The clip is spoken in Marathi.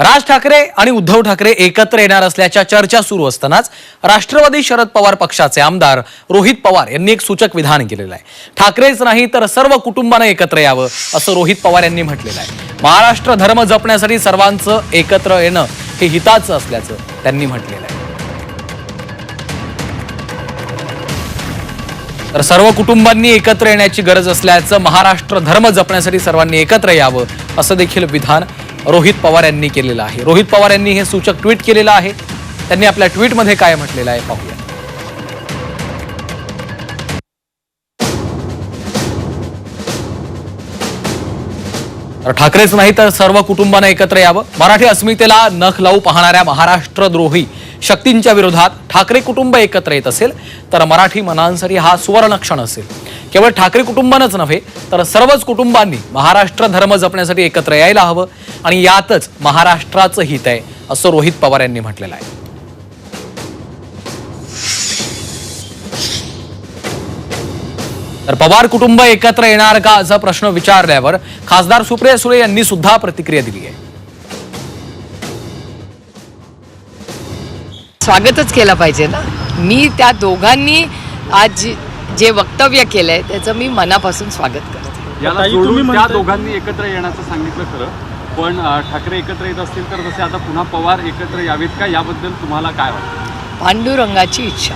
राज ठाकरे आणि उद्धव ठाकरे एकत्र येणार असल्याच्या चर्चा सुरू असतानाच राष्ट्रवादी शरद पवार पक्षाचे आमदार रोहित पवार यांनी एक सूचक विधान केलेलं आहे. ठाकरेच नाही तर सर्व कुटुंबानं एकत्र यावं असं रोहित पवार यांनी म्हटलेलं आहे. महाराष्ट्र धर्म जपण्यासाठी सर्वांचं एकत्र येणं हे हिताचं असल्याचं त्यांनी म्हटलेलं आहे. तर सर्व कुटुंबांनी एकत्र येण्याची गरज असल्याचं महाराष्ट्र धर्म जपण्यासाठी सर्वांनी एकत्र यावं असं देखील विधान रोहित पवार यांनी केलेलं आहे. रोहित पवार यांनी हे सूचक ट्विट केलेलं आहे. त्यांनी आपल्या ट्विटमध्ये काय म्हटलेलं आहे पाहूया. तर ठाकरेच नाही तर सर्व कुटुंबांना एकत्र यावं. मराठी अस्मितेला नख लावू पाहणाऱ्या महाराष्ट्रद्रोही शक्तींच्या विरोधात ठाकरे कुटुंब एकत्र येत असेल तर मराठी मनांसाठी हा सुवर्ण क्षण असेल. केवळ ठाकरे कुटुंबानंच नव्हे तर सर्वच कुटुंबांनी महाराष्ट्र धर्म जपण्यासाठी एकत्र यायला हवं आणि यातच महाराष्ट्राचं हित आहे असं रोहित पवार यांनी म्हटलेलं आहे. तर पवार कुटुंब एकत्र येणार का असा प्रश्न विचारल्यावर खासदार सुप्रिया सुळे यांनी सुद्धा प्रतिक्रिया दिली आहे. स्वागतच केलं पाहिजे ना. मी त्या दोघांनी आज जे- वक्तव्य केलंय त्याचं मी मनापासून स्वागत करते. याला जोडून त्या दोघांनी एकत्र येण्याचं सांगितलं खरं पण ठाकरे एकत्र येत असतील तर जसे आता पुन्हा पवार एकत्र यावेत का? याबद्दल तुम्हाला काय वाटतं? पांडुरंगाची इच्छा.